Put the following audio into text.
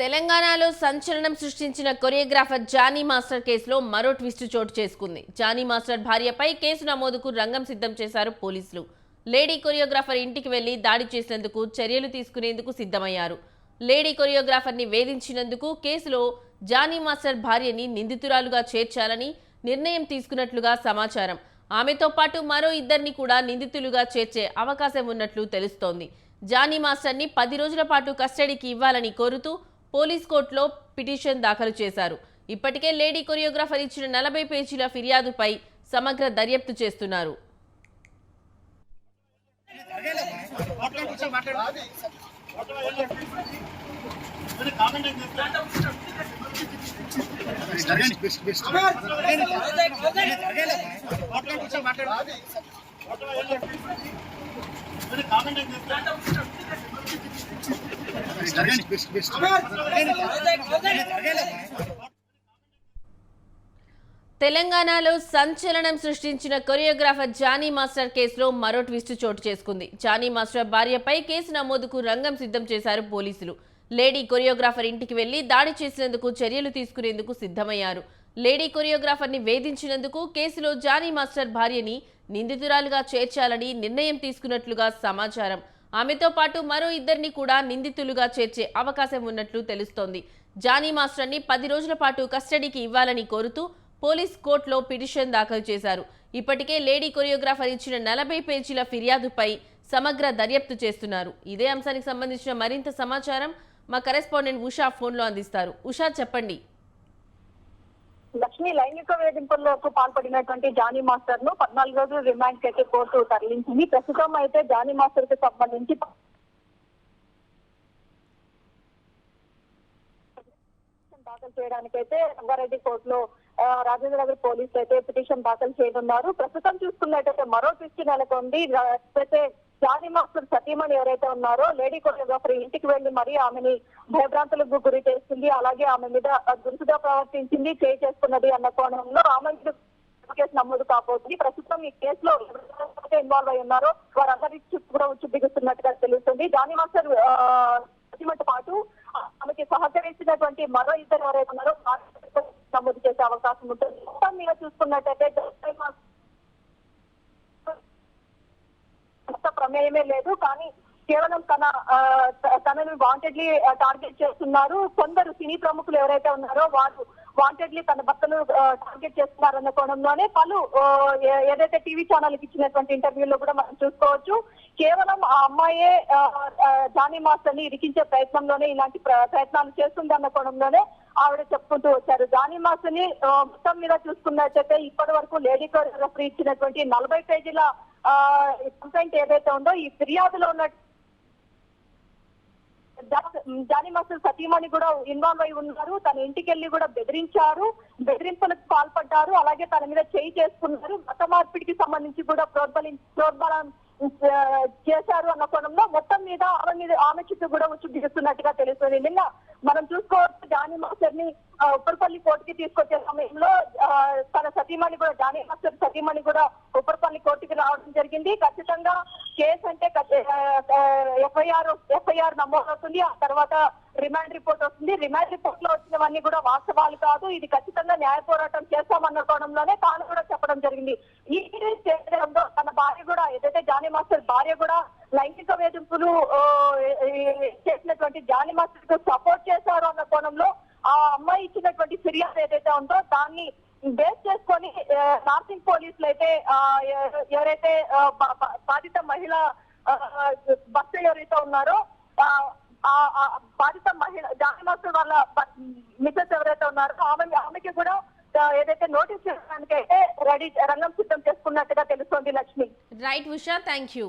తెలంగాణలో సంచలనం సృష్టించిన కొరియోగ్రాఫర్ జానీ మాస్టర్ కేసులో మరో ట్విస్ట్ చోటు చేసుకుంది. జానీ మాస్టర్ భార్యపై కేసు నమోదుకు రంగం సిద్ధం చేశారు పోలీసులు. లేడీ కొరియోగ్రాఫర్ ఇంటికి వెళ్ళి దాడి చేసినందుకు చర్యలు తీసుకునేందుకు సిద్ధమయ్యారు. లేడీ కొరియోగ్రాఫర్ని వేధించినందుకు కేసులో జానీ మాస్టర్ భార్యని నిందితురాలుగా చేర్చాలని నిర్ణయం తీసుకున్నట్లుగా సమాచారం. ఆమెతో పాటు మరో ఇద్దరిని కూడా నిందితులుగా చేర్చే అవకాశం ఉన్నట్లు తెలుస్తోంది. జానీ మాస్టర్ని పది రోజుల పాటు కస్టడీకి ఇవ్వాలని కోరుతూ పోలీస్ కోర్టులో పిటిషన్ దాఖలు చేశారు. ఇప్పటికే లేడీ కొరియోగ్రాఫర్ ఇచ్చిన నలభై పేజీల ఫిర్యాదుపై సమగ్ర దర్యాప్తు చేస్తున్నారు. మాట్లాడు తెలంగాణలో సంచలనం సృష్టించిన కొరియోగ్రాఫర్ జానీ మాస్టర్ కేసులో మరో ట్విస్ట్ చోటు చేసుకుంది. జానీ మాస్టర్ భార్యపై కేసు నమోదుకు రంగం సిద్ధం చేశారు పోలీసులు. లేడీ కొరియోగ్రాఫర్ ఇంటికి వెళ్ళి దాడి చేసినందుకు చర్యలు తీసుకునేందుకు సిద్ధమయ్యారు. లేడీ కొరియోగ్రాఫర్ని వేధించినందుకు కేసులో జానీ మాస్టర్ భార్యని నిందితురాలుగా చేర్చాలని నిర్ణయం తీసుకున్నట్లుగా సమాచారం. ఆమెతో పాటు మరో ఇద్దరిని కూడా నిందితులుగా చేర్చే అవకాశం ఉన్నట్లు తెలుస్తోంది. జానీ మాస్టర్ని పది రోజుల పాటు కస్టడీకి ఇవ్వాలని కోరుతూ పోలీస్ కోర్టులో పిటిషన్ దాఖలు చేశారు. ఇప్పటికే లేడీ కొరియోగ్రాఫర్ ఇచ్చిన నలభై పేజీల ఫిర్యాదుపై సమగ్ర దర్యాప్తు చేస్తున్నారు. ఇదే అంశానికి సంబంధించిన మరింత సమాచారం మా కరెస్పాండెంట్ ఉషా ఫోన్లో అందిస్తారు. ఉషా చెప్పండి. లక్ష్మి లైంగిక వేధింపులకు పాల్పడినటువంటి జానీ మాస్టర్ను పద్నాలుగు రోజులు రిమాండ్కి అయితే కోర్టు తరలించింది. ప్రస్తుతం అయితే జానీ మాస్టర్కి సంబంధించి దాఖలు చేయడానికైతే రంగారెడ్డి కోర్టులో రాజేంద్ర నగర్ పోలీసులు అయితే పిటిషన్ దాఖలు చేయనున్నారు. ప్రస్తుతం చూసుకున్నట్టయితే మరో దృష్టి నెలకొంది. అయితే జానీ మాస్టర్ సతీమణి ఎవరైతే ఉన్నారో లేడీ కొరియోగ్రాఫర్ ఇంటికి వెళ్ళి మరి ఆమెని భయభ్రాంతులకు గురి చేస్తుంది. అలాగే ఆమె మీద ఆ, దురుసుగా ప్రవర్తించింది చేయి చేసుకున్నది అన్న కోణంలో ఆమె కేసు నమోదు కాబోతుంది. ప్రస్తుతం ఈ కేసులో ఇన్వాల్వ్ అయి ఉన్నారో వారందరి చుట్టూ కూడా ఉచ్చు బిగుస్తున్నట్టుగా తెలుస్తుంది. జానీ మాస్టర్ ఆ, సతీమణితో పాటు ఆమెకి సహకరించినటువంటి మరో ఇద్దరు ఎవరైతే ఉన్నారో నమోదు చేసే అవకాశం ఉంటుంది. మొత్తం మీద చూసుకున్నట్టయితే జానీ మాస్టర్ అంత ప్రమేయమే లేదు కానీ కేవలం తన తనను తనని వాంటెడ్లీ టార్గెట్ చేస్తున్నారు. కొందరు సినీ ప్రముఖులు ఎవరైతే ఉన్నారో వారు వాంటెడ్లీ తన భర్తను టార్గెట్ చేస్తున్నారన్న కోణంలోనే పలు ఏదైతే టీవీ ఛానల్కి ఇచ్చినటువంటి ఇంటర్వ్యూలో కూడా మనం చూసుకోవచ్చు. కేవలం ఆ అమ్మాయే జానీ మాస్టర్ని ఇరికించే ప్రయత్నంలోనే ఇలాంటి ప్ర- ప్రయత్నాలు చేస్తుంది అన్న కోణంలోనే ఆవిడ చెప్పుకుంటూ వచ్చారు. జానీ మాస్టర్ని మొత్తం మీద చూసుకున్నట్లయితే ఇప్పటి వరకు లేడీ రెఫరీ ఇచ్చినటువంటి నలభై పేజీల కంప్లైంట్ ఏదైతే ఉందో ఈ ఫిర్యాదులో ఉన్న జానీ మాస్టర్ సతీమణి కూడా ఇన్వాల్వ్ అయి ఉన్నారు. తన ఇంటికి వెళ్ళి కూడా బెదిరించారు. బెదిరింపులకు పాల్పడ్డారు. అలాగే తన మీద చేయి చేసుకున్నారు. మత మార్పిడికి సంబంధించి కూడా ప్రోద్బలి ప్రోద్బలం చేశారు అన్న కోణంలో మొత్తం మీద ఆమె మీద ఆమె చుట్టూ కూడా ఉచ్చు బిగుస్తున్నట్టుగా తెలుస్తుంది. నిన్న మనం చూసుకోవచ్చు జానీ మాస్టర్ని ఉప్పరపల్లి కోర్టుకి తీసుకొచ్చే సమయంలో తన సతీమణి కూడా జానీ మాస్టర్ సతీమణి కూడా ఉప్పరపల్లి కోర్టుకి రావడం జరిగింది. ఖచ్చితంగా కేసు అంటే ఎఫ్ఐఆర్ ఎఫ్ఐఆర్ నమోదవుతుంది. ఆ తర్వాత రిమాండ్ రిపోర్ట్ వస్తుంది. రిమాండ్ రిపోర్ట్లో వచ్చినవన్నీ కూడా వాస్తవాలు కాదు. ఇది ఖచ్చితంగా న్యాయ పోరాటం చేస్తామన్న కోణంలోనే తాను కూడా చెప్పడం జరిగింది. ఈ చేయడంలో తన భార్య కూడా ఏదైతే జానీ మాస్టర్ భార్య కూడా లైంగిక వేధింపులు ఉన్నటువంటి జాని మాస్టర్కు సపోర్ట్ చేశారు అన్న కోణంలో ఆ అమ్మాయి ఇచ్చినటువంటి ఫిర్యాదు ఏదైతే ఉందో దాన్ని బేస్ చేసుకొని నార్సింగ్ పోలీసులు అయితే ఆ, ఎవరైతే బాధిత మహిళ భర్త ఎవరైతే ఉన్నారో ఆ, బాధిత మహిళ జాని మాస్టర్ వాళ్ళ మిసెస్ ఎవరైతే ఉన్నారో ఆమె ఆమెకి కూడా ఏదైతే నోటీస్ చేయడానికి అయితే రెడీ రంగం సిద్ధం చేసుకున్నట్టుగా తెలుస్తోంది Lakshmi. Right Usha thank you